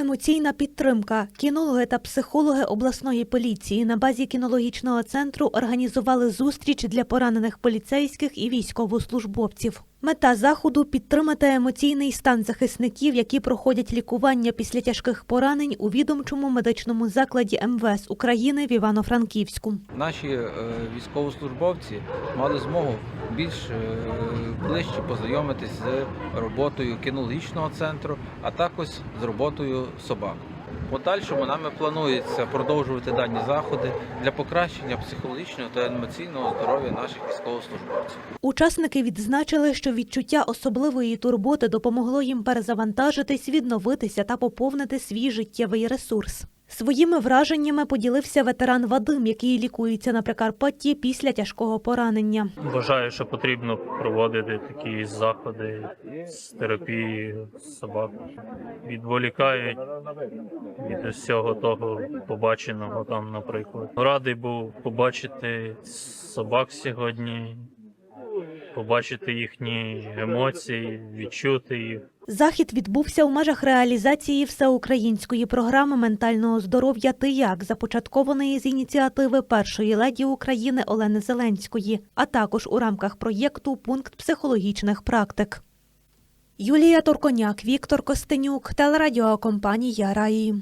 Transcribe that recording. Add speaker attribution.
Speaker 1: Емоційна підтримка. Кінологи та психологи обласної поліції на базі кінологічного центру організували зустріч для поранених поліцейських і військовослужбовців. Мета заходу підтримати емоційний стан захисників, які проходять лікування після тяжких поранень у відомчому медичному закладі МВС України в Івано-Франківську.
Speaker 2: Наші е, військовослужбовці мали змогу більш е, ближче познайомитись з роботою кінологічного центру, а також з роботою собак. Подальшому нами планується продовжувати дані заходи для покращення психологічного та емоційного здоров'я наших військовослужбовців.
Speaker 1: Учасники відзначили, що відчуття особливої турботи допомогло їм перезавантажитись, відновитися та поповнити свій життєвий ресурс. Своїми враженнями поділився ветеран Вадим, який лікується на Прикарпатті після тяжкого поранення.
Speaker 3: Вважаю, що потрібно проводити такі заходи з терапії собак. Відволікають від усього того побаченого там, наприклад. Радий був побачити собак сьогодні, побачити їхні емоції, відчути їх.
Speaker 1: Захід відбувся у межах реалізації всеукраїнської програми ментального здоров'я «Ти як», започаткованої з ініціативи першої леді України Олени Зеленської, а також у рамках проєкту Пункт психологічних практик. Юлія Торконяк, Віктор Костенюк, телерадіокомпанія Раї.